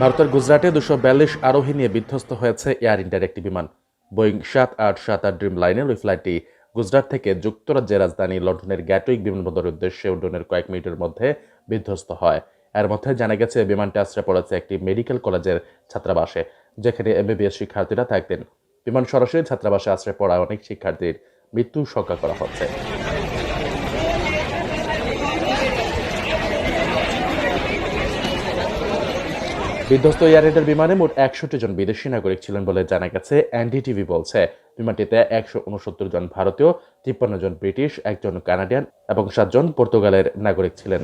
ভারতের গুজরাটে দুশো বিয়াল্লিশ আরোহী নিয়ে বিধ্বস্ত হয়েছে এয়ার ইন্ডিয়ার একটি বিমান। বোয়িং সাত আট সাত আট ড্রিম লাইনের ওই ফ্লাইটটি গুজরাট থেকে যুক্তরাজ্যের রাজধানী লন্ডনের গ্যাটুইক বিমানবন্দরের উদ্দেশ্যে উড্ডয়নের কয়েক মিনিটের মধ্যে বিধ্বস্ত হয়। এর মধ্যে জানা গেছে বিমানটি আশ্রয় পড়েছে একটি মেডিকেল কলেজের ছাত্রাবাসে, যেখানে এমবিবিএস শিক্ষার্থীরা থাকতেন। বিমান সরাসরি ছাত্রাবাসে আশ্রয় পড়া অনেক শিক্ষার্থীর মৃত্যুর শঙ্কা করা হচ্ছে। বিধ্বস্ত এয়ার বিমানে মোট একষট্টি জন বিদেশি নাগরিক ছিলেন বলে জানা গেছে। এনডিটিভি বলছে, বিমানটিতে একশো উনসত্তর জন ভারতীয়, তিপ্পান্ন জন ব্রিটিশ, একজন কানাডিয়ান এবং সাতজন পর্তুগালের নাগরিক ছিলেন।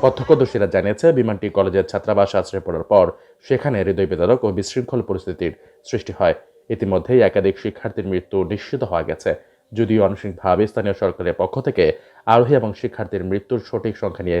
প্রত্যক্ষদর্শীরা জানিয়েছে, বিমানটি কলেজের ছাত্রাবাস আশ্রয় পড়ার পর সেখানে হৃদয় বিদারক ও বিশৃঙ্খল পরিস্থিতির সৃষ্টি হয়। ইতিমধ্যেই একাধিক শিক্ষার্থীর মৃত্যু নিশ্চিত হওয়া গেছে। যদিও আনুষ্ঠানিকভাবে স্থানীয় সরকারের পক্ষ থেকে আরোহী এবং শিক্ষার্থীর মৃত্যুর সঠিক সংখ্যা নিয়ে